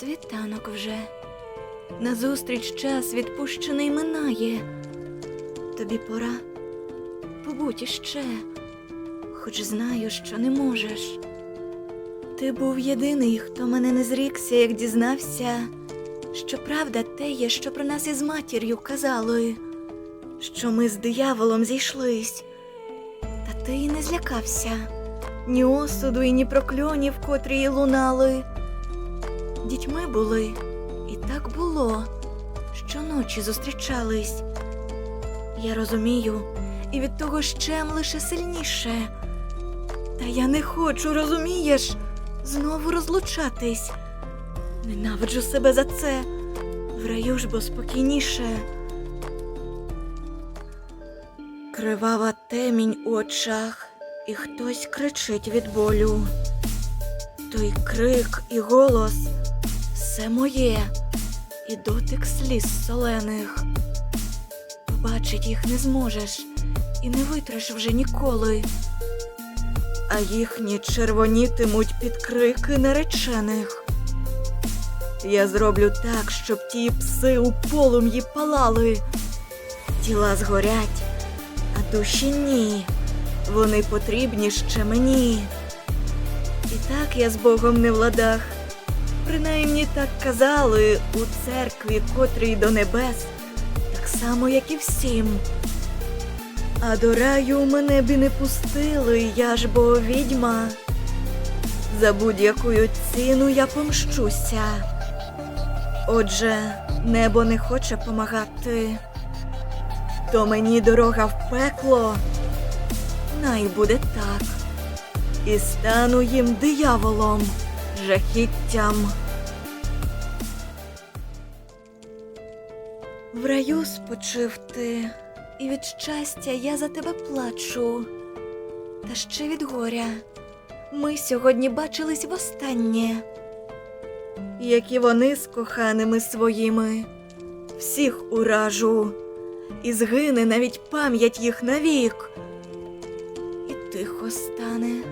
Світанок вже. Назустріч час відпущений минає. Тобі пора. Побудь іще, хоч знаю, що не можеш. Ти був єдиний, хто мене не зрікся, як дізнався, що правда те є, що про нас із матір'ю казали, що ми з дияволом зійшлись. Та ти й не злякався ні осуду, і ні прокльонів, котрі лунали. Дітьми були, і так було. Щоночі зустрічались. Я розумію, і від того щем лише сильніше. Та я не хочу, розумієш, знову розлучатись. Ненавиджу себе за це. В раю ж бо спокійніше. Кривава темінь у очах, і хтось кричить від болю. Той крик і голос все моє, і дотик сліз солених. Побачить їх не зможеш і не витреш вже ніколи. А їхні червонітимуть під крики наречених. Я зроблю так, щоб ті пси у полум'ї палали. Тіла згорять, а душі ні. Вони потрібні ще мені. І так я з Богом не в ладах. Принаймні так казали у церкві, котрій до небес, так само, як і всім. А до раю мене б і не пустили, я ж бо відьма. За будь-якою ціну я помщуся. Отже, небо не хоче помагати, то мені дорога в пекло. Най буде так. І стану їм дияволом, жахіттям. В раю спочив ти, і від щастя я за тебе плачу. Та ще від горя. Ми сьогодні бачились востаннє. Як і вони з коханими своїми, всіх уражу, і згине навіть пам'ять їх навік. І тихо стане,